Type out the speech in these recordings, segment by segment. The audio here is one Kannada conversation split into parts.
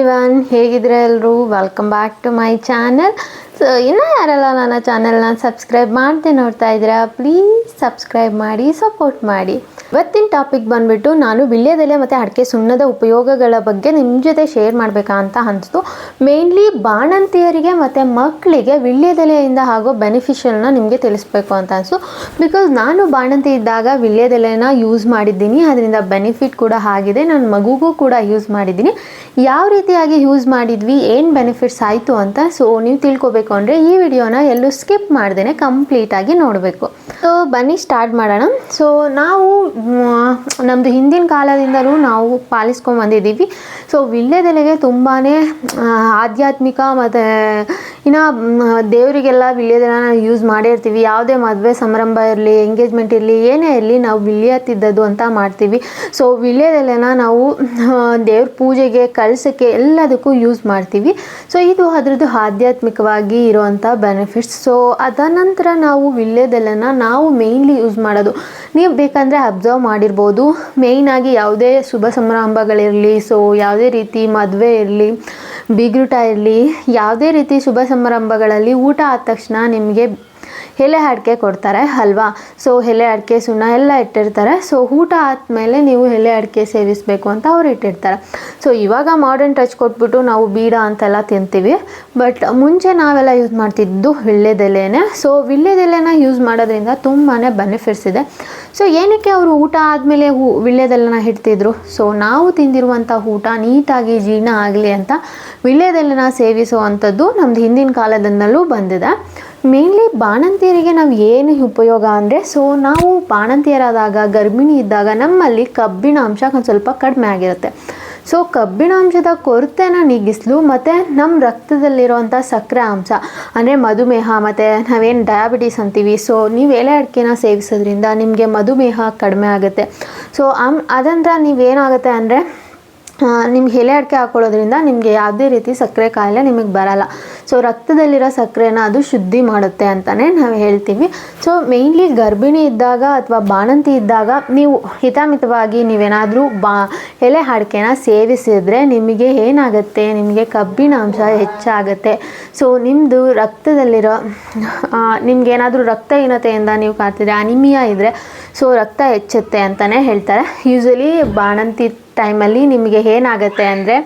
ಎವ್ರಿವನ್ ಹೇಗಿದ್ರೆ ಎಲ್ಲರೂ welcome back to my channel so ಇನ್ನೂ ಯಾರೆಲ್ಲ ನನ್ನ ಚಾನೆಲ್ನ ಸಬ್ಸ್ಕ್ರೈಬ್ ಮಾಡದೆ ನೋಡ್ತಾ ಇದ್ದೀರಾ ಪ್ಲೀಸ್ ಸಬ್ಸ್ಕ್ರೈಬ್ ಮಾಡಿ ಸಪೋರ್ಟ್ ಮಾಡಿ. ಇವತ್ತಿನ ಟಾಪಿಕ್ ಬಂದ್ಬಿಟ್ಟು ನಾನು ವಿಳ್ಯದೆಲೆ ಮತ್ತು ಅಡಿಕೆ ಸುಣ್ಣದ ಉಪಯೋಗಗಳ ಬಗ್ಗೆ ನಿಮ್ಮ ಜೊತೆ ಶೇರ್ ಮಾಡಬೇಕಾ ಅಂತ ಅನಿಸ್ತು. ಮೇನ್ಲಿ ಬಾಣಂತಿಯರಿಗೆ ಮತ್ತು ಮಕ್ಕಳಿಗೆ ವಿಳ್ಯದೆಲೆಯಿಂದ ಆಗೋ ಬೆನಿಫಿಷಿಯಲ್ನ ನಿಮಗೆ ತಿಳಿಸ್ಬೇಕು ಅಂತ ಅನಿಸ್ತು. ಬಿಕಾಸ್ ನಾನು ಬಾಣಂತಿ ಇದ್ದಾಗ ವಿಳ್ಯದೆಲೆನ ಯೂಸ್ ಮಾಡಿದ್ದೀನಿ, ಅದರಿಂದ ಬೆನಿಫಿಟ್ ಕೂಡ ಆಗಿದೆ ನನ್ನ ಮಗುಗೂ ಕೂಡ ಯೂಸ್ ಮಾಡಿದ್ದೀನಿ. ಯಾವ ರೀತಿಯಾಗಿ ಯೂಸ್ ಮಾಡಿದ್ವಿ, ಏನು ಬೆನಿಫಿಟ್ಸ್ ಆಯಿತು ಅಂತ ಸೊ ನೀವು ತಿಳ್ಕೊಬೇಕು. ಅಂದರೆ ಈ ವಿಡಿಯೋನ ಎಲ್ಲೂ ಸ್ಕಿಪ್ ಮಾಡ್ದೇ ಕಂಪ್ಲೀಟಾಗಿ ನೋಡಬೇಕು. ಸೊ ಬನ್ನಿ ಸ್ಟಾರ್ಟ್ ಮಾಡೋಣ. ಸೊ ನಾವು ನಮ್ಮದು ಹಿಂದಿನ ಕಾಲದಿಂದಲೂ ನಾವು ಪಾಲಿಸ್ಕೊಂಡು ಬಂದಿದ್ದೀವಿ. ಸೊ ವಿಳ್ಯದೆಲೆಗೆ ತುಂಬಾ ಆಧ್ಯಾತ್ಮಿಕ ಮತ್ತು, ಇನ್ನು ದೇವರಿಗೆಲ್ಲ ವಿಳ್ಯದೆಲೆನ ಯೂಸ್ ಮಾಡಿರ್ತೀವಿ ಯಾವುದೇ ಮದುವೆ ಸಮಾರಂಭ ಇರಲಿ ಎಂಗೇಜ್ಮೆಂಟ್ ಇರಲಿ, ಏನೇ ಇರಲಿ, ನಾವು ವಿಳ್ಯತ್ತಿದ್ದದ್ದು ಅಂತ ಮಾಡ್ತೀವಿ. ಸೊ ವಿಳ್ಯದೆಲೆನ ನಾವು ದೇವ್ರ ಪೂಜೆಗೆ, ಕಳ್ಸೋಕ್ಕೆ ಎಲ್ಲದಕ್ಕೂ ಯೂಸ್ ಮಾಡ್ತೀವಿ. ಸೊ ಇದು ಅದರದ್ದು ಆಧ್ಯಾತ್ಮಿಕವಾಗಿ ಇರುವಂಥ ಬೆನಿಫಿಟ್ಸ್ ಸೊ ಅದನಂತರ ನಾವು ವಿಳ್ಯದೆಲೆನ ನಾವು ಮೇಯ್ನ್ಲಿ ಯೂಸ್ ಮಾಡೋದು. ನೀವು ಬೇಕಂದರೆ ಅಬ್ಸರ್ವ್ ಮಾಡಿರ್ಬೋದು. ಮೇಯ್ನಾಗಿ ಯಾವುದೇ ಶುಭ ಸಮಾರಂಭಗಳಿರಲಿ ಸೊ ಯಾವುದೇ ರೀತಿ ಮದುವೆ ಇರಲಿ, ಬಿಗ್ರೂಟ ಇರಲಿ, ಯಾವುದೇ ರೀತಿ ಶುಭ ಸಮಾರಂಭಗಳಲ್ಲಿ ಊಟ ಆದ ತಕ್ಷಣ ನಿಮಗೆ ಎಲೆ ಅಡಿಕೆ ಕೊಡ್ತಾರೆ, ಅಲ್ವಾ? ಸೊ ಎಲೆ ಅಡಿಕೆ ಸುಣ್ಣ ಎಲ್ಲ ಇಟ್ಟಿರ್ತಾರೆ. ಸೊ ಊಟ ಆದಮೇಲೆ ನೀವು ಎಲೆ ಅಡಿಕೆ ಸೇವಿಸಬೇಕು ಅಂತ ಅವ್ರು ಇಟ್ಟಿರ್ತಾರೆ. ಸೊ ಇವಾಗ ಮಾಡರ್ನ್ ಟಚ್ ಕೊಟ್ಬಿಟ್ಟು ನಾವು ಬೀಡ ಅಂತೆಲ್ಲ ತಿಂತೀವಿ. ಬಟ್ ಮುಂಚೆ ನಾವೆಲ್ಲ ಯೂಸ್ ಮಾಡ್ತಿದ್ದು ವಿಳ್ಳೆದೆಲೆನೇ ಸೊ ವಿಳ್ಳೆದೆಲೆನ ಯೂಸ್ ಮಾಡೋದ್ರಿಂದ ತುಂಬಾ ಬೆನಿಫಿಟ್ಸ್ ಇದೆ. ಸೊ ಏನಕ್ಕೆ ಅವರು ಊಟ ಆದಮೇಲೆ ಹೂ ವಿಳ್ಳೆದೆಲೆನ ಇಡ್ತಿದ್ರು? ಸೊ ನಾವು ತಿಂದಿರುವಂಥ ಊಟ ನೀಟಾಗಿ ಜೀರ್ಣ ಆಗಲಿ ಅಂತ ವಿಳ್ಳೆದೆಲೆನ ಸೇವಿಸುವಂಥದ್ದು ನಮ್ಮದು ಹಿಂದಿನ ಕಾಲದಿಂದಲೂ ಬಂದಿದೆ. ಮೇನ್ಲಿ ಬಾಣಂತಿಯರಿಗೆ ನಾವು ಏನು ಉಪಯೋಗ ಅಂದರೆ ಸೊ ನಾವು ಬಾಣಂತಿಯರಾದಾಗ, ಗರ್ಭಿಣಿ ಇದ್ದಾಗ ನಮ್ಮಲ್ಲಿ ಕಬ್ಬಿಣ ಅಂಶ ಒಂದು ಸ್ವಲ್ಪ ಕಡಿಮೆ ಆಗಿರುತ್ತೆ. ಸೊ ಕಬ್ಬಿಣಾಂಶದ ಕೊರತೆನ ನೀಗಿಸಲು ಮತ್ತು ನಮ್ಮ ರಕ್ತದಲ್ಲಿರುವಂಥ ಸಕ್ಕರೆ ಅಂಶ, ಅಂದರೆ ಮಧುಮೇಹ ಮತ್ತು ನಾವೇನು ಡಯಾಬಿಟೀಸ್ ಅಂತೀವಿ ಸೊ ನೀವು ಎಲೆ ಅಡಿಕೆನ ಸೇವಿಸೋದ್ರಿಂದ ನಿಮಗೆ ಮಧುಮೇಹ ಕಡಿಮೆ ಆಗುತ್ತೆ. ಸೊ ಅಮ್ ಅದಂದ್ರೆ ನೀವೇನಾಗುತ್ತೆ ಅಂದರೆ ನಿಮ್ಗೆ ಎಲೆ ಅಡಿಕೆ ಹಾಕೊಳ್ಳೋದ್ರಿಂದ ನಿಮಗೆ ಯಾವುದೇ ರೀತಿ ಸಕ್ಕರೆ ಕಾಯಿಲೆ ನಿಮಗೆ ಬರಲ್ಲ. ಸೊ ರಕ್ತದಲ್ಲಿರೋ ಸಕ್ಕರೆನ ಅದು ಶುದ್ಧಿ ಮಾಡುತ್ತೆ ಅಂತಲೇ ನಾವು ಹೇಳ್ತೀವಿ. ಸೊ ಮೇಯ್ನ್ಲಿ ಗರ್ಭಿಣಿ ಇದ್ದಾಗ ಅಥವಾ ಬಾಣಂತಿ ಇದ್ದಾಗ ನೀವು ಹಿತಮಿತವಾಗಿ ನೀವೇನಾದರೂ ಬಾ, ಎಲೆ ಅಡಿಕೆನ ಸೇವಿಸಿದ್ರೆ ನಿಮಗೆ ಏನಾಗುತ್ತೆ? ನಿಮಗೆ ಕಬ್ಬಿಣಾಂಶ ಹೆಚ್ಚಾಗುತ್ತೆ. ಸೊ ನಿಮ್ಮದು ರಕ್ತದಲ್ಲಿರೋ ನಿಮ್ಗೇನಾದರೂ ರಕ್ತಹೀನತೆಯಿಂದ ನೀವು ಕಾಣ್ತಿದ್ರೆ ಅನಿಮಿಯಾ ಇದ್ದರೆ ಸೊ ರಕ್ತ ಹೆಚ್ಚುತ್ತೆ ಅಂತಲೇ ಹೇಳ್ತಾರೆ. ಯೂಸಲಿ ಬಾಣಂತಿ ಟೈಮಲ್ಲಿ ನಿಮಗೆ ಏನಾಗುತ್ತೆ ಅಂದರೆ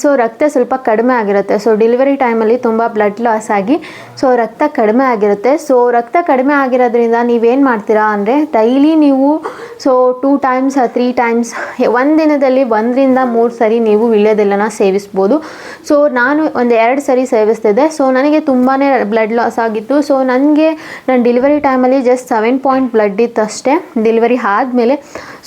ಸೊ ರಕ್ತ ಸ್ವಲ್ಪ ಕಡಿಮೆ ಆಗಿರುತ್ತೆ. ಸೊ ಡೆಲಿವರಿ ಟೈಮಲ್ಲಿ ತುಂಬ ಬ್ಲಡ್ ಲಾಸ್ ಆಗಿ ಸೊ ರಕ್ತ ಕಡಿಮೆ ಆಗಿರುತ್ತೆ. ಸೊ ರಕ್ತ ಕಡಿಮೆ ಆಗಿರೋದ್ರಿಂದ ನೀವೇನು ಮಾಡ್ತೀರಾ ಅಂದರೆ ಡೈಲಿ ನೀವು so two times three times ಒಂದು ದಿನದಲ್ಲಿ ಒಂದರಿಂದ ಮೂರು ಸರಿ ನೀವು ವಿಳ್ಯದೆಲ್ಲನ ಸೇವಿಸ್ಬೋದು. ಸೊ ನಾನು ಒಂದು ಎರಡು ಸರಿ ಸೇವಿಸ್ತಿದ್ದೆ. ಸೊ ನನಗೆ ತುಂಬಾ ಬ್ಲಡ್ ಲಾಸ್ ಆಗಿತ್ತು. ಸೊ ನನಗೆ ನನ್ನ ಡೆಲಿವರಿ ಟೈಮಲ್ಲಿ ಜಸ್ಟ್ ಸೆವೆನ್ ಪಾಯಿಂಟ್ ಬ್ಲಡ್ ಇತ್ತು ಅಷ್ಟೇ ಡೆಲಿವರಿ ಆದಮೇಲೆ.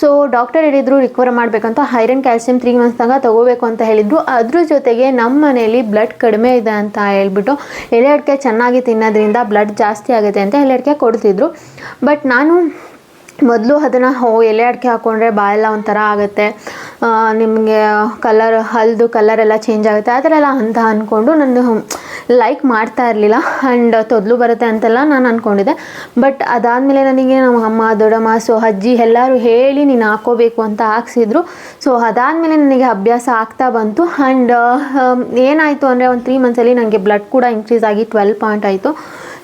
ಸೊ ಡಾಕ್ಟರ್ ಹೇಳಿದರು ರಿಕವರ್ ಮಾಡಬೇಕಂತ. ಐರನ್ ಕ್ಯಾಲ್ಸಿಯಂ ತ್ರೀ ಮಂತ್ಸ್ ತನಕ ತೊಗೋಬೇಕು ಅಂತ ಹೇಳಿದ್ರು. ಅದ್ರ ಜೊತೆಗೆ ನಮ್ಮ ಮನೆಯಲ್ಲಿ ಬ್ಲಡ್ ಕಡಿಮೆ ಇದೆ ಅಂತ ಹೇಳ್ಬಿಟ್ಟು ಎಲೆ ಅಡಿಕೆ ಚೆನ್ನಾಗಿ ತಿನ್ನೋದ್ರಿಂದ ಬ್ಲಡ್ ಜಾಸ್ತಿ ಆಗುತ್ತೆ ಅಂತ ಎಲೆ ಅಡಿಕೆ ಕೊಡ್ತಿದ್ರು. ಬಟ್ ನಾನು ಮೊದಲು ಅದನ್ನು ಹೋ ಎಲೆ ಅಡಿಕೆ ಹಾಕ್ಕೊಂಡ್ರೆ ಬಾಯೆಲ್ಲ ಒಂಥರ ಆಗುತ್ತೆ. ನಿಮಗೆ ಕಲರ್ ಹಲ್ದು ಕಲರ್ ಎಲ್ಲ ಚೇಂಜ್ ಆಗುತ್ತೆ. ಆ ಥರ ಎಲ್ಲ ಅಂತ ಅಂದ್ಕೊಂಡು ನಾನು ಲೈಕ್ ಮಾಡ್ತಾ ಇರಲಿಲ್ಲ. ಆ್ಯಂಡ್ ತೊದಲು ಬರುತ್ತೆ ಅಂತೆಲ್ಲ ನಾನು ಅಂದ್ಕೊಂಡಿದ್ದೆ ಬಟ್ ಅದಾದಮೇಲೆ ನನಗೆ ನಮ್ಮ ಅಮ್ಮ, ದೊಡ್ಡಮ್ಮ, ಸೊ ಅಜ್ಜಿ ಎಲ್ಲರೂ ಹೇಳಿ ನೀನು ಹಾಕೋಬೇಕು ಅಂತ ಹಾಕ್ಸಿದ್ರು. ಸೊ ಅದಾದಮೇಲೆ ನನಗೆ ಅಭ್ಯಾಸ ಆಗ್ತಾ ಬಂತು. ಆ್ಯಂಡ್ ಏನಾಯಿತು ಅಂದರೆ ಒಂದು ತ್ರೀ ಮಂತ್ಸಲ್ಲಿ ನನಗೆ ಬ್ಲಡ್ ಕೂಡ ಇನ್ಕ್ರೀಸ್ ಆಗಿ ಟ್ವೆಲ್ ಪಾಯಿಂಟ್ ಆಯಿತು.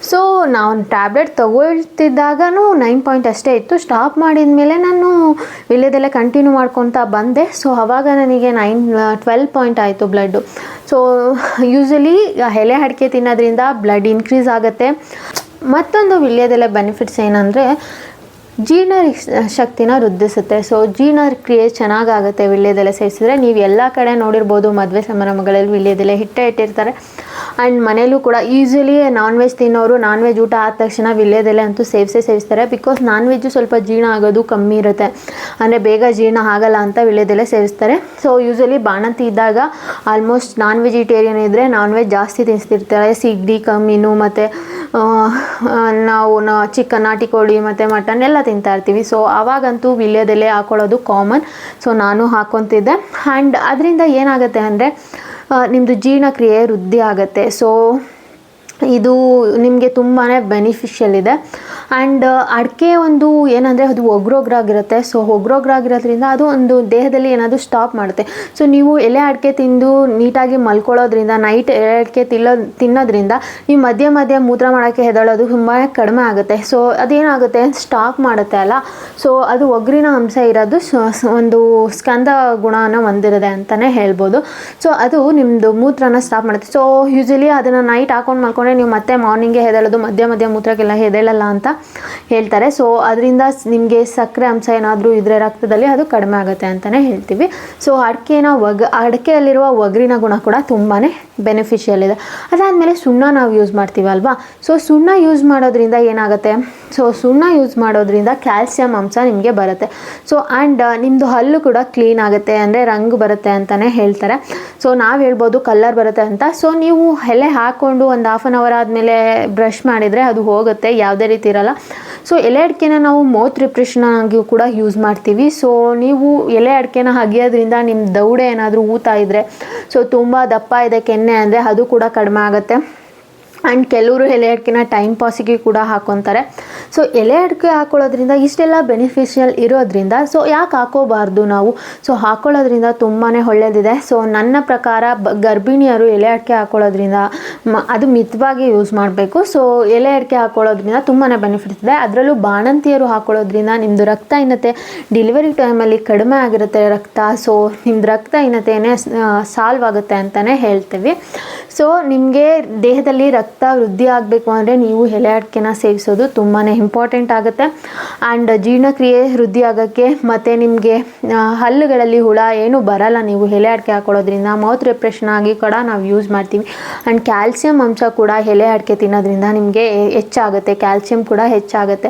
ಸೊ ನಾನು ಟ್ಯಾಬ್ಲೆಟ್ ತಗೊಳ್ತಿದ್ದಾಗೂ ನೈನ್ ಪಾಯಿಂಟ್ ಅಷ್ಟೇ ಇತ್ತು. ಸ್ಟಾಪ್ ಮಾಡಿದ ಮೇಲೆ ನಾನು ವಿಳ್ಯದೆಲೆ ಕಂಟಿನ್ಯೂ ಮಾಡ್ಕೊತಾ ಬಂದೆ. ಸೊ ಆವಾಗ ನನಗೆ ನೈನ್ ಟ್ವೆಲ್ ಪಾಯಿಂಟ್ ಆಯಿತು ಬ್ಲಡ್ಡು ಸೊ ಯೂಶಲಿ ಎಲೆ ಅಡಿಕೆ ತಿನ್ನೋದ್ರಿಂದ ಬ್ಲಡ್ ಇನ್ಕ್ರೀಸ್ ಆಗುತ್ತೆ. ಮತ್ತೊಂದು ವಿಳ್ಯದೆಲೆ ಬೆನಿಫಿಟ್ಸ್ ಏನಂದರೆ ಜೀರ್ಣ ಶಕ್ತಿನ ವೃದ್ಧಿಸುತ್ತೆ. ಸೊ ಜೀರ್ಣ ಕ್ರಿಯೆ ಚೆನ್ನಾಗಾಗುತ್ತೆ ವಿಳ್ಯದೆಲೆ ಸೇವಿಸಿದ್ರೆ. ನೀವು ಎಲ್ಲ ಕಡೆ ನೋಡಿರ್ಬೋದು, ಮದುವೆ ಸಮಾರಂಭಗಳಲ್ಲಿ ವಿಳ್ಯದೆಲೆ ಹಿಟ್ಟೆ ಇಟ್ಟಿರ್ತಾರೆ. ಆ್ಯಂಡ್ ಮನೇಲೂ ಕೂಡ ಈಸಿಲಿ ನಾನ್ ವೆಜ್ ತಿನ್ನೋರು ನಾನ್ ವೆಜ್ ಊಟ ಆದ ತಕ್ಷಣ ವಿಳ್ಯದೆಲೆ ಅಂತೂ ಸೇವಿಸೇ ಸೇವಿಸ್ತಾರೆ. ಬಿಕಾಸ್ ನಾನ್ ವೆಜ್ಜು ಸ್ವಲ್ಪ ಜೀರ್ಣ ಆಗೋದು ಕಮ್ಮಿ ಇರುತ್ತೆ. ಅಂದರೆ ಬೇಗ ಜೀರ್ಣ ಆಗಲ್ಲ ಅಂತ ವಿಳ್ಯದೆಲೆ ಸೇವಿಸ್ತಾರೆ. ಸೊ ಯೂಸಲಿ ಬಾಣಂತಿ ಇದ್ದಾಗ ಆಲ್ಮೋಸ್ಟ್ ನಾನ್ ವೆಜಿಟೇರಿಯನ್ ಇದ್ದರೆ ನಾನ್ ವೆಜ್ ಜಾಸ್ತಿ ತಿನ್ನಿಸ್ತಿರ್ತಾರೆ ಸಿಗ್ಡಿ, ಕಮ್ಮಿನು ಮತ್ತು ನಾವು ಚಿಕನ್ ನಾಟಿ ಕೋಳಿ ಮತ್ತು ಮಟನ್ ಎಲ್ಲ ತಿಂತಾ ಇರ್ತೀವಿ. ಸೊ ಆವಾಗಂತೂ ವಿಳ್ಯದೆಲೆ ಹಾಕೊಳ್ಳೋದು ಕಾಮನ್ ಸೊ ನಾನು ಹಾಕ್ಕೊತಿದ್ದೆ ಆ್ಯಂಡ್ ಅದರಿಂದ ಏನಾಗುತ್ತೆ ಅಂದರೆ ನಿಮ್ಮದು ಜೀರ್ಣಕ್ರಿಯೆ ವೃದ್ಧಿ ಆಗುತ್ತೆ. ಸೊ ಇದು ನಿಮಗೆ ತುಂಬಾ ಬೆನಿಫಿಷಿಯಲ್ ಇದೆ. ಆ್ಯಂಡ್ ಅಡಿಕೆ ಒಂದು ಏನಂದರೆ ಅದು ಒಗ್ರೊಗ್ರಾಗಿರುತ್ತೆ. ಸೊ ಒಗ್ರೊಗ್ರಾಗಿರೋದ್ರಿಂದ ಅದು ಒಂದು ದೇಹದಲ್ಲಿ ಏನಾದರೂ ಸ್ಟಾಪ್ ಮಾಡುತ್ತೆ. ಸೊ ನೀವು ಎಲೆ ಅಡಿಕೆ ತಿಂದು ನೀಟಾಗಿ ಮಲ್ಕೊಳ್ಳೋದ್ರಿಂದ ನೈಟ್ ಎಲೆ ಅಡಿಕೆ ತಿಲ್ಲೋ, ತಿನ್ನೋದ್ರಿಂದ ನೀವು ಮಧ್ಯ ಮಧ್ಯ ಮೂತ್ರ ಮಾಡೋಕ್ಕೆ ಹೆದಳೋದು ತುಂಬಾ ಕಡಿಮೆ ಆಗುತ್ತೆ. ಸೊ ಅದೇನಾಗುತ್ತೆ? ಸ್ಟಾಪ್ ಮಾಡುತ್ತೆ ಅಲ್ಲ. ಸೊ ಅದು ಒಗ್ರಿನ ಅಂಶ ಇರೋದು ಒಂದು ಸ್ಕಂದ ಗುಣನ ಹೊಂದಿರುತ್ತೆ ಅಂತಲೇ ಹೇಳ್ಬೋದು. ಸೊ ಅದು ನಿಮ್ಮದು ಮೂತ್ರನ ಸ್ಟಾಪ್ ಮಾಡುತ್ತೆ. ಸೊ ಯೂಶಲಿ ಅದನ್ನು ನೈಟ್ ಹಾಕೊಂಡು ಮಲ್ಕೊಂಡ್ರೆ ನೀವು ಮತ್ತೆ ಮಾರ್ನಿಂಗೇ ಹೆದಳೋದು, ಮಧ್ಯ ಮಧ್ಯ ಮೂತ್ರಕ್ಕೆಲ್ಲ ಹೆದಳಲ್ಲ ಅಂತ ಹೇಳ್ತಾರೆ. ಸೊ ಅದರಿಂದ ನಿಮಗೆ ಸಕ್ಕರೆ ಅಂಶ ಏನಾದರೂ ಇದ್ರೆ ರಕ್ತದಲ್ಲಿ ಅದು ಕಡಿಮೆ ಆಗುತ್ತೆ ಅಂತಲೇ ಹೇಳ್ತೀವಿ. ಸೊ ಅಡಿಕೆನ ಒಗ ಅಡಿಕೆಯಲ್ಲಿರುವ ಒಗರಿನ ಗುಣ ಕೂಡ ತುಂಬಾ ಬೆನಿಫಿಷಿಯಲ್ ಇದೆ. ಅದಾದಮೇಲೆ ಸುಣ್ಣ ನಾವು ಯೂಸ್ ಮಾಡ್ತೀವಲ್ವಾ? ಸೊ ಸುಣ್ಣ ಯೂಸ್ ಮಾಡೋದ್ರಿಂದ ಏನಾಗುತ್ತೆ? ಸೊ ಸುಣ್ಣ ಯೂಸ್ ಮಾಡೋದ್ರಿಂದ ಕ್ಯಾಲ್ಸಿಯಂ ಅಂಶ ನಿಮಗೆ ಬರುತ್ತೆ. ಸೊ ಆ್ಯಂಡ್ ನಿಮ್ಮದು ಹಲ್ಲು ಕೂಡ ಕ್ಲೀನ್ ಆಗುತ್ತೆ ಅಂದರೆ ರಂಗ್ ಬರುತ್ತೆ ಅಂತಲೇ ಹೇಳ್ತಾರೆ. ಸೊ ನಾವು ಹೇಳ್ಬೋದು ಕಲರ್ ಬರುತ್ತೆ ಅಂತ. ಸೊ ನೀವು ಎಲೆ ಹಾಕ್ಕೊಂಡು ಒಂದು ಹಾಫ್ ಆನ್ ಅವರ್ ಆದಮೇಲೆ ಬ್ರಷ್ ಮಾಡಿದರೆ ಅದು ಹೋಗುತ್ತೆ, ಯಾವುದೇ ರೀತಿ ಇರಲ್ಲ. ಸೊ ಎಲೆ ಅಡಿಕೆನ ನಾವು ಮೌತ್ ರಿಪ್ರೆಷನ್ ಆಗಿ ಕೂಡ ಯೂಸ್ ಮಾಡ್ತೀವಿ. ಸೊ ನೀವು ಎಲೆ ಅಡಿಕೆನ ಹಗಿಯೋದ್ರಿಂದ ನಿಮ್ಮ ದೌಡೆ ಏನಾದರೂ ಊತ ಇದ್ದರೆ ಸೊ ತುಂಬ ದಪ್ಪ ಇದೆ, ಕೆನ್ನೆ ಅಂದರೆ ಅದು ಕೂಡ ಕಡಿಮೆ ಆಗುತ್ತೆ. ಆ್ಯಂಡ್ ಕೆಲವರು ಎಲೆ ಅಡಿಕೆನ ಟೈಮ್ ಪಾಸಿಗೆ ಕೂಡ ಹಾಕೊತಾರೆ. ಸೊ ಎಲೆ ಅಡಿಕೆ ಹಾಕೊಳ್ಳೋದ್ರಿಂದ ಇಷ್ಟೆಲ್ಲ ಬೆನಿಫಿಷಿಯಲ್ ಇರೋದ್ರಿಂದ ಸೊ ಯಾಕೆ ಹಾಕೋಬಾರ್ದು ನಾವು? ಸೊ ಹಾಕೊಳ್ಳೋದ್ರಿಂದ ತುಂಬಾ ಒಳ್ಳೆಯದಿದೆ ಸೊ ನನ್ನ ಪ್ರಕಾರ ಗರ್ಭಿಣಿಯರು ಎಲೆ ಅಡಿಕೆ ಹಾಕೊಳ್ಳೋದ್ರಿಂದ ಅದು ಮಿತವಾಗಿ ಯೂಸ್ ಮಾಡಬೇಕು. ಸೊ ಎಲೆ ಅಡಿಕೆ ಹಾಕೊಳ್ಳೋದ್ರಿಂದ ತುಂಬಾ ಬೆನಿಫಿಟ್ಸ್ ಇದೆ. ಅದರಲ್ಲೂ ಬಾಣಂತಿಯರು ಹಾಕೊಳ್ಳೋದ್ರಿಂದ ನಿಮ್ಮದು ರಕ್ತಹೀನತೆ ಡೆಲಿವರಿ ಟೈಮಲ್ಲಿ ಕಡಿಮೆ ಆಗಿರುತ್ತೆ. ರಕ್ತ ಸೊ ನಿಮ್ಮದು ರಕ್ತಹೀನತೆಯೇ ಸಾಲ್ವ್ ಆಗುತ್ತೆ ಅಂತಲೇ ಹೇಳ್ತೀವಿ. ಸೊ ನಿಮಗೆ ದೇಹದಲ್ಲಿ ರಕ್ತ ವೃದ್ಧಿ ಆಗಬೇಕು ಅಂದರೆ ನೀವು ಎಲೆ ಅಡಿಕೆನ ಸೇವಿಸೋದು ತುಂಬಾ ಇಂಪಾರ್ಟೆಂಟ್ ಆಗುತ್ತೆ. ಆ್ಯಂಡ್ ಜೀರ್ಣಕ್ರಿಯೆ ವೃದ್ಧಿ ಆಗೋಕ್ಕೆ ಮತ್ತು ನಿಮಗೆ ಹಲ್ಲುಗಳಲ್ಲಿ ಹುಳ ಏನೂ ಬರಲ್ಲ. ನೀವು ಎಲೆ ಅಡಿಕೆ ಹಾಕೊಳ್ಳೋದ್ರಿಂದ ಮೌತ್ ರಿಪ್ರೆಷನ್ ಆಗಿ ಕೂಡ ನಾವು ಯೂಸ್ ಮಾಡ್ತೀವಿ. ಆ್ಯಂಡ್ ಕ್ಯಾಲ್ಸಿಯಂ ಅಂಶ ಕೂಡ ಎಲೆ ಅಡಿಕೆ ತಿನ್ನೋದ್ರಿಂದ ನಿಮಗೆ ಹೆಚ್ಚಾಗುತ್ತೆ ಕ್ಯಾಲ್ಸಿಯಂ ಕೂಡ ಹೆಚ್ಚಾಗುತ್ತೆ.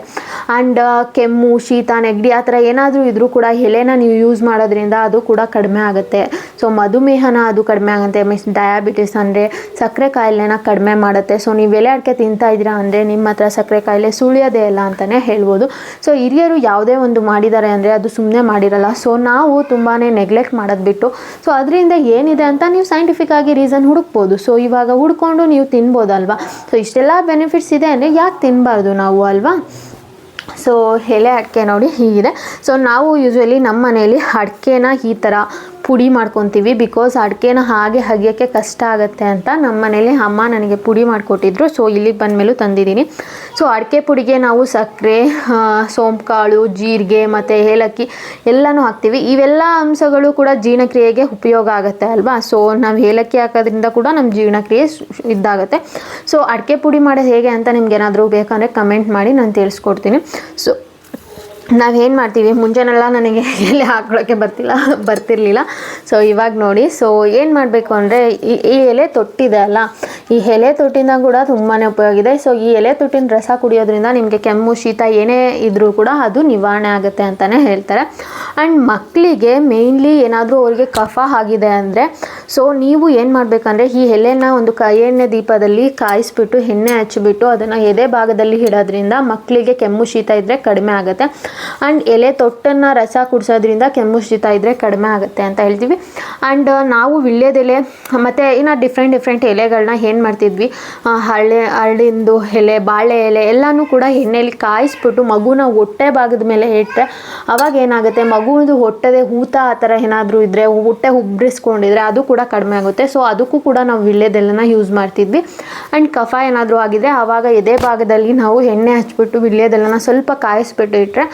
ಆ್ಯಂಡ್ ಕೆಮ್ಮು, ಶೀತ, ನೆಗಡಿ ಆ ಥರ ಏನಾದರೂ ಇದ್ರೂ ಕೂಡ ಎಲೆನ ನೀವು ಯೂಸ್ ಮಾಡೋದ್ರಿಂದ ಅದು ಕೂಡ ಕಡಿಮೆ ಆಗುತ್ತೆ. ಸೊ ಮಧುಮೇಹನ ಅದು ಕಡಿಮೆ ಆಗುತ್ತೆ ಮೀನ್ಸ್ ಡಯಾಬಿಟಿಸ್ ಅಂದರೆ ಸಕ್ಕರೆ ಕಾಯಿಲೆನ ಕಡಿಮೆ ಮಾಡುತ್ತೆ. ಸೊ ನೀವು ಎಲೆ ಅಡಿಕೆ ತಿಂತಾ ಇದ್ದೀರಾ ಅಂದರೆ ನಿಮ್ಮ ಹತ್ರ ಸಕ್ಕರೆ ಕಾಯಿಲೆ ಸುಳಿಯೋದೇ ಇಲ್ಲ ಅಂತಲೇ ಹೇಳ್ಬೋದು. ಸೊ ಹಿರಿಯರು ಯಾವುದೇ ಒಂದು ಮಾಡಿದ್ದಾರೆ ಅಂದರೆ ಅದು ಸುಮ್ಮನೆ ಮಾಡಿರಲ್ಲ. ಸೊ ನಾವು ತುಂಬಾ ನೆಗ್ಲೆಕ್ಟ್ ಮಾಡೋದು ಬಿಟ್ಟು. ಸೊ ಅದರಿಂದ ಏನಿದೆ ಅಂತ ನೀವು ಸೈಂಟಿಫಿಕ್ ಆಗಿ ರೀಸನ್ ಹುಡುಕ್ಬೋದು. ಸೊ ಇವಾಗ ಹುಡ್ಕೊಂಡು ನೀವು ತಿನ್ಬೋದಲ್ವಾ? ಸೊ ಇಷ್ಟೆಲ್ಲ ಬೆನಿಫಿಟ್ಸ್ ಇದೆ ಅಂದರೆ ಯಾಕೆ ತಿನ್ನಬಾರ್ದು ನಾವು ಅಲ್ವಾ? ಸೊ ಎಲೆ ಅಡಿಕೆ ನೋಡಿ ಹೀಗಿದೆ. ಸೊ ನಾವು ಯೂಶ್ವಲಿ ನಮ್ಮ ಮನೆಯಲ್ಲಿ ಅಡಿಕೆನ ಈ ಥರ ಪುಡಿ ಮಾಡ್ಕೊತೀವಿ ಬಿಕಾಸ್ ಅಡಿಕೆನ ಹಾಗೆ ಹಗಿಯೋಕ್ಕೆ ಕಷ್ಟ ಆಗುತ್ತೆ ಅಂತ ನಮ್ಮ ಮನೇಲಿ ಅಮ್ಮ ನನಗೆ ಪುಡಿ ಮಾಡಿಕೊಟ್ಟಿದ್ರು. ಸೊ ಇಲ್ಲಿಗೆ ಬಂದಮೇಲೂ ತಂದಿದ್ದೀನಿ. ಸೊ ಅಡಿಕೆ ಪುಡಿಗೆ ನಾವು ಸಕ್ಕರೆ ಸೋಂಪು ಕಾಳು ಜೀರಿಗೆ ಮತ್ತು ಏಲಕ್ಕಿ ಎಲ್ಲನೂ ಹಾಕ್ತೀವಿ. ಇವೆಲ್ಲ ಅಂಶಗಳು ಕೂಡ ಜೀರ್ಣಕ್ರಿಯೆಗೆ ಉಪಯೋಗ ಆಗುತ್ತೆ ಅಲ್ವಾ? ಸೊ ನಾವು ಏಲಕ್ಕಿ ಹಾಕೋದ್ರಿಂದ ಕೂಡ ನಮ್ಮ ಜೀರ್ಣಕ್ರಿಯೆ ಇದಾಗುತ್ತೆ. ಸೊ ಅಡಿಕೆ ಪುಡಿ ಮಾಡೋದು ಹೇಗೆ ಅಂತ ನಿಮ್ಗೆ ಏನಾದರೂ ಬೇಕಂದರೆ ಕಮೆಂಟ್ ಮಾಡಿ, ನಾನು ತಿಳಿಸ್ಕೊಡ್ತೀನಿ. ಸೊ ನಾವೇನು ಮಾಡ್ತೀವಿ? ಮುಂಜಾನೆಲ್ಲ ನನಗೆ ಎಲೆ ಹಾಕೊಳ್ಳೋಕ್ಕೆ ಬರ್ತಿಲ್ಲ, ಬರ್ತಿರ್ಲಿಲ್ಲ. ಸೊ ಇವಾಗ ನೋಡಿ ಸೊ ಏನು ಮಾಡಬೇಕು ಅಂದರೆ ಈ ಎಲೆ ತೊಟ್ಟಿದೆ ಅಲ್ಲ? ಈ ಎಲೆ ತುಟಿನ ಕೂಡ ತುಂಬಾ ಉಪಯೋಗ ಇದೆ ಸೊ ಈ ಎಲೆ ತುಟಿನ ರಸ ಕುಡಿಯೋದ್ರಿಂದ ನಿಮಗೆ ಕೆಮ್ಮು, ಶೀತ ಏನೇ ಇದ್ರೂ ಕೂಡ ಅದು ನಿವಾರಣೆ ಆಗುತ್ತೆ ಅಂತಲೇ ಹೇಳ್ತಾರೆ. ಆ್ಯಂಡ್ ಮಕ್ಕಳಿಗೆ ಮೇಯ್ನ್ಲಿ ಏನಾದರೂ ಅವರಿಗೆ ಕಫ ಆಗಿದೆ ಅಂದರೆ ಸೊ ನೀವು ಏನು ಮಾಡಬೇಕಂದ್ರೆ, ಈ ಎಲೆನ ಒಂದು ಕೈ, ಎಣ್ಣೆ ದೀಪದಲ್ಲಿ ಕಾಯಿಸ್ಬಿಟ್ಟು, ಎಣ್ಣೆ ಹಚ್ಚಿಬಿಟ್ಟು ಅದನ್ನು ಎದೆ ಭಾಗದಲ್ಲಿ ಇಡೋದ್ರಿಂದ ಮಕ್ಕಳಿಗೆ ಕೆಮ್ಮು, ಶೀತ ಇದ್ದರೆ ಕಡಿಮೆ ಆಗುತ್ತೆ. ಆ್ಯಂಡ್ ಎಲೆ ತೊಟ್ಟನ್ನು ರಸ ಕುಡಿಸೋದ್ರಿಂದ ಕೆಮ್ಮು, ಶೀತ ಇದ್ದರೆ ಕಡಿಮೆ ಆಗುತ್ತೆ ಅಂತ ಹೇಳ್ತೀವಿ. ಆ್ಯಂಡ್ ನಾವು ವಿಳ್ಯದೆಲೆ, ಮತ್ತು ಇನ್ನು ಡಿಫ್ರೆಂಟ್ ಡಿಫ್ರೆಂಟ್ ಎಲೆಗಳನ್ನ ಏನು ಮಾಡ್ತಿದ್ವಿ? ಹಳೆ ಹಳ್ಳಿಂದು ಎಲೆ, ಬಾಳೆ ಎಲೆ ಎಲ್ಲನೂ ಕೂಡ ಎಣ್ಣೆಯಲ್ಲಿ ಕಾಯಿಸ್ಬಿಟ್ಟು ಮಗುನ ಹೊಟ್ಟೆ ಭಾಗದ ಮೇಲೆ ಇಟ್ಟರೆ ಅವಾಗ ಏನಾಗುತ್ತೆ? ಮಗುವಿಂದು ಹೊಟ್ಟೆದೆ ಊತ ಆ ಥರ ಏನಾದರೂ ಇದ್ದರೆ ಹೊಟ್ಟೆ ಉಬ್ಬರಿಸ್ಕೊಂಡಿದ್ರೆ ಅದು ಕೂಡ ಕಡಿಮೆ ಆಗುತ್ತೆ. ಸೊ ಅದಕ್ಕೂ ಕೂಡ ನಾವು ವಿಳ್ಯದೆಲೆನ ಯೂಸ್ ಮಾಡ್ತಿದ್ವಿ. ಆ್ಯಂಡ್ ಕಫ ಏನಾದರೂ ಆಗಿದೆ ಆವಾಗ ಎದೆ ಭಾಗದಲ್ಲಿ ನಾವು ಎಣ್ಣೆ ಹಚ್ಬಿಟ್ಟು ವಿಳ್ಯದೆಲೆನ ಸ್ವಲ್ಪ ಕಾಯಿಸ್ಬಿಟ್ಟು ಇಟ್ಟರೆ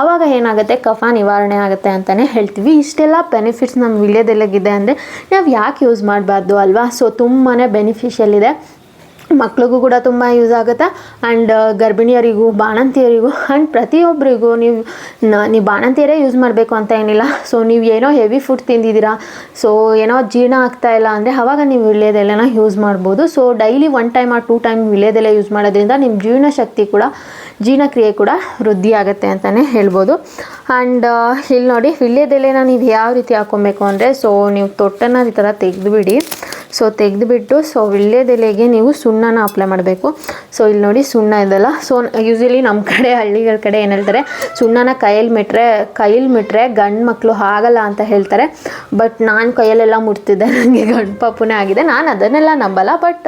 ಆವಾಗ ಏನಾಗುತ್ತೆ? ಕಫ ನಿವಾರಣೆ ಆಗುತ್ತೆ ಅಂತಲೇ ಹೇಳ್ತೀವಿ. ಇಷ್ಟೆಲ್ಲ ಬೆನಿಫಿಟ್ಸ್ ನಮ್ಮ ವಿಳ್ಯದೆಲೆಗಿದೆ ಅಂದರೆ ನಾವು ಯಾಕೆ ಯೂಸ್ ಮಾಡಬಾರ್ದು ಅಲ್ವಾ? ಸೊ ತುಂಬಾ ಬೆನಿಫಿಷಿಯಲ್ ಇದೆ ಮಕ್ಳಿಗೂ ಕೂಡ ತುಂಬ ಯೂಸ್ ಆಗುತ್ತೆ. ಆ್ಯಂಡ್ ಗರ್ಭಿಣಿಯರಿಗೂ, ಬಾಣಂತಿಯರಿಗೂ ಆ್ಯಂಡ್ ಪ್ರತಿಯೊಬ್ಬರಿಗೂ ನೀವು ನೀವು ಬಾಣಂತಿಯರೇ ಯೂಸ್ ಮಾಡಬೇಕು ಅಂತ ಏನಿಲ್ಲ. ಸೊ ನೀವು ಏನೋ ಹೆವಿ ಫುಡ್ ತಿಂದಿದ್ದೀರಾ. ಸೊ ಏನೋ ಜೀರ್ಣ ಆಗ್ತಾ ಇಲ್ಲ ಅಂದರೆ ಆವಾಗ ನೀವು ವಿಳ್ಯದೆಲೆನ ಯೂಸ್ ಮಾಡ್ಬೋದು. ಸೊ ಡೈಲಿ ಒನ್ ಟೈಮ್ ಆ ಟೂ ಟೈಮ್ ವಿಳ್ಯದೆಲೆ ಯೂಸ್ ಮಾಡೋದ್ರಿಂದ ನಿಮ್ಮ ಜೀರ್ಣ ಶಕ್ತಿ ಕೂಡ ಜೀರ್ಣಕ್ರಿಯೆ ಕೂಡ ವೃದ್ಧಿ ಆಗುತ್ತೆ ಅಂತಲೇ ಹೇಳ್ಬೋದು. ಆ್ಯಂಡ್ ಇಲ್ಲಿ ನೋಡಿ, ವಿಳ್ಯದೆಲೆನ ನೀವು ಯಾವ ರೀತಿ ಹಾಕ್ಕೊಬೇಕು ಅಂದರೆ ಸೊ ನೀವು ತೊಟ್ಟನ್ನು ಈ ಥರ ತೆಗೆದುಬಿಡಿ. ಸೊ ತೆಗೆದುಬಿಟ್ಟು ಸೊ ವಿಳ್ಯದೆಲೆಗೆ ನೀವು ಸುಣ್ಣನ ಅಪ್ಲೈ ಮಾಡಬೇಕು. ಸೊ ಇಲ್ಲಿ ನೋಡಿ ಸುಣ್ಣ ಇದೆಲ್ಲ. ಸೊ ಯೂಶಲಿ ನಮ್ಮ ಕಡೆ, ಹಳ್ಳಿಗಳ ಕಡೆ ಏನು ಹೇಳ್ತಾರೆ, ಸುಣ್ಣನ ಕೈಯಲ್ಲಿ ಮಿಟ್ರೆ ಕೈಯಲ್ಲಿ ಮಿಟ್ರೆ ಗಂಡು ಮಕ್ಕಳು ಆಗಲ್ಲ ಅಂತ ಹೇಳ್ತಾರೆ. ಬಟ್ ನಾನು ಕೈಯಲ್ಲೆಲ್ಲ ಮುಟ್ತಿದ್ದೆ ನನಗೆ ಗಂಡು ಪಾಪುನೇ ಆಗಿದೆ. ನಾನು ಅದನ್ನೆಲ್ಲ ನಂಬಲ್ಲ. ಬಟ್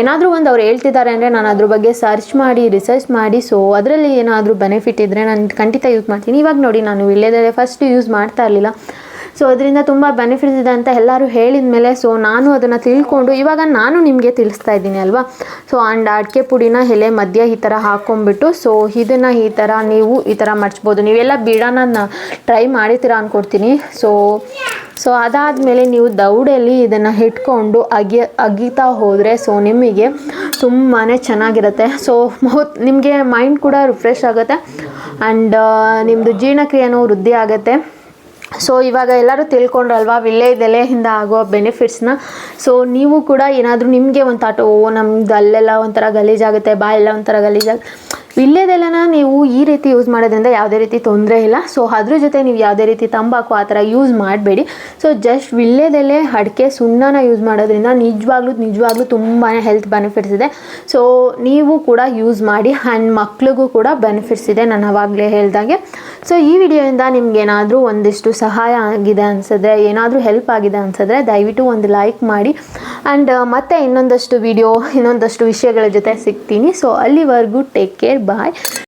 ಏನಾದರೂ ಒಂದು ಅವ್ರು ಹೇಳ್ತಿದ್ದಾರೆ ಅಂದರೆ ನಾನು ಅದ್ರ ಬಗ್ಗೆ ಸರ್ಚ್ ಮಾಡಿ ರಿಸರ್ಚ್ ಮಾಡಿ ಸೊ ಅದರಲ್ಲಿ ಏನಾದರೂ ಬೆನಿಫಿಟ್ ಇದ್ದರೆ ನಾನು ಖಂಡಿತ ಯೂಸ್ ಮಾಡ್ತೀನಿ. ಇವಾಗ ನೋಡಿ, ನಾನು ವಿಳ್ಯದೆಲೆ ಫಸ್ಟ್ ಯೂಸ್ ಮಾಡ್ತಾ ಇರಲಿಲ್ಲ. ಸೊ ಅದರಿಂದ ತುಂಬ ಬೆನಿಫಿಟ್ಸ್ ಇದೆ ಅಂತ ಎಲ್ಲರೂ ಹೇಳಿದ ಮೇಲೆ ಸೊ ನಾನು ಅದನ್ನು ತಿಳ್ಕೊಂಡು ಇವಾಗ ನಾನು ನಿಮಗೆ ತಿಳಿಸ್ತಾ ಇದ್ದೀನಿ ಅಲ್ವಾ? ಸೊ ಆ್ಯಂಡ್ ಅಡಿಕೆ ಪುಡಿನ ಎಲೆ ಮಧ್ಯ ಈ ಥರ ಹಾಕ್ಕೊಂಬಿಟ್ಟು ಸೊ ಇದನ್ನು ಈ ಥರ ನೀವು ಈ ಥರ ಮಡ್ಚ್ಬೋದು ನೀವೆಲ್ಲ ಬಿಡೋಣ ಟ್ರೈ ಮಾಡಿರ್ತೀರ ಅಂದ್ಕೊಡ್ತೀನಿ ಸೊ ಸೊ ಅದಾದಮೇಲೆ ನೀವು ದೌಡೆಯಲ್ಲಿ ಇದನ್ನು ಇಟ್ಕೊಂಡು ಅಗಿ, ಅಗಿತಾ ಹೋದರೆ ಸೊ ನಿಮಗೆ ತುಂಬಾ ಚೆನ್ನಾಗಿರುತ್ತೆ. ಸೊ ನಿಮಗೆ ಮೈಂಡ್ ಕೂಡ ರಿಫ್ರೆಶ್ ಆಗುತ್ತೆ. ಆ್ಯಂಡ್ ನಿಮ್ಮದು ಜೀರ್ಣಕ್ರಿಯೆನೂ ವೃದ್ಧಿ ಆಗುತ್ತೆ. ಸೊ ಇವಾಗ ಎಲ್ಲರೂ ತಿಳ್ಕೊಂಡ್ರಲ್ವಾ ವಿಳ್ಯದೆಲೆಯಿಂದ ಆಗೋ ಬೆನಿಫಿಟ್ಸ್ನ ಸೊ ನೀವು ಕೂಡ ಏನಾದರೂ ನಿಮಗೆ ಒಂದು ಆಟೋ ಓ, ನಮ್ದು ಅಲ್ಲೆಲ್ಲ ಒಂಥರ ಗಲೀಜಾಗುತ್ತೆ ಬಾಯೆಲ್ಲ ಒಂಥರ ಗಲೀಜಾಗ ವಿಳ್ಯದೆಲೆನ ನೀವು ಈ ರೀತಿ ಯೂಸ್ ಮಾಡೋದ್ರಿಂದ ಯಾವುದೇ ರೀತಿ ತೊಂದರೆ ಇಲ್ಲ. ಸೊ ಅದ್ರ ಜೊತೆ ನೀವು ಯಾವುದೇ ರೀತಿ ತಂಬಾಕು ಆ ಥರ ಯೂಸ್ ಮಾಡಬೇಡಿ. ಸೊ ಜಸ್ಟ್ ವಿಳ್ಯದೆಲೆ ಅಡಿಕೆ ಸುಣ್ಣನ ಯೂಸ್ ಮಾಡೋದ್ರಿಂದ ನಿಜವಾಗ್ಲೂ ನಿಜವಾಗ್ಲೂ ತುಂಬಾ ಹೆಲ್ತ್ ಬೆನಿಫಿಟ್ಸ್ ಇದೆ. ಸೊ ನೀವು ಕೂಡ ಯೂಸ್ ಮಾಡಿ ಆ್ಯಂಡ್ ಮಕ್ಳಿಗೂ ಕೂಡ ಬೆನಿಫಿಟ್ಸ್ ಇದೆ ನಾನು ಅವಾಗಲೇ ಹೇಳ್ದಾಗೆ. ಸೊ ಈ ವಿಡಿಯೋಯಿಂದ ನಿಮ್ಗೆ ಏನಾದರೂ ಒಂದಿಷ್ಟು ಸಹಾಯ ಆಗಿದೆ ಅನ್ಸಿದ್ರೆ, ಏನಾದರೂ ಹೆಲ್ಪ್ ಆಗಿದೆ ಅನ್ಸಿದ್ರೆ ದಯವಿಟ್ಟು ಒಂದು ಲೈಕ್ ಮಾಡಿ. ಆ್ಯಂಡ್ ಮತ್ತೆ ಇನ್ನೊಂದಷ್ಟು ವಿಡಿಯೋ ಇನ್ನೊಂದಷ್ಟು ವಿಷಯಗಳ ಜೊತೆ ಸಿಗ್ತೀನಿ. ಸೊ ಅಲ್ಲಿವರೆಗೂ ಟೇಕ್ ಕೇರ್ bye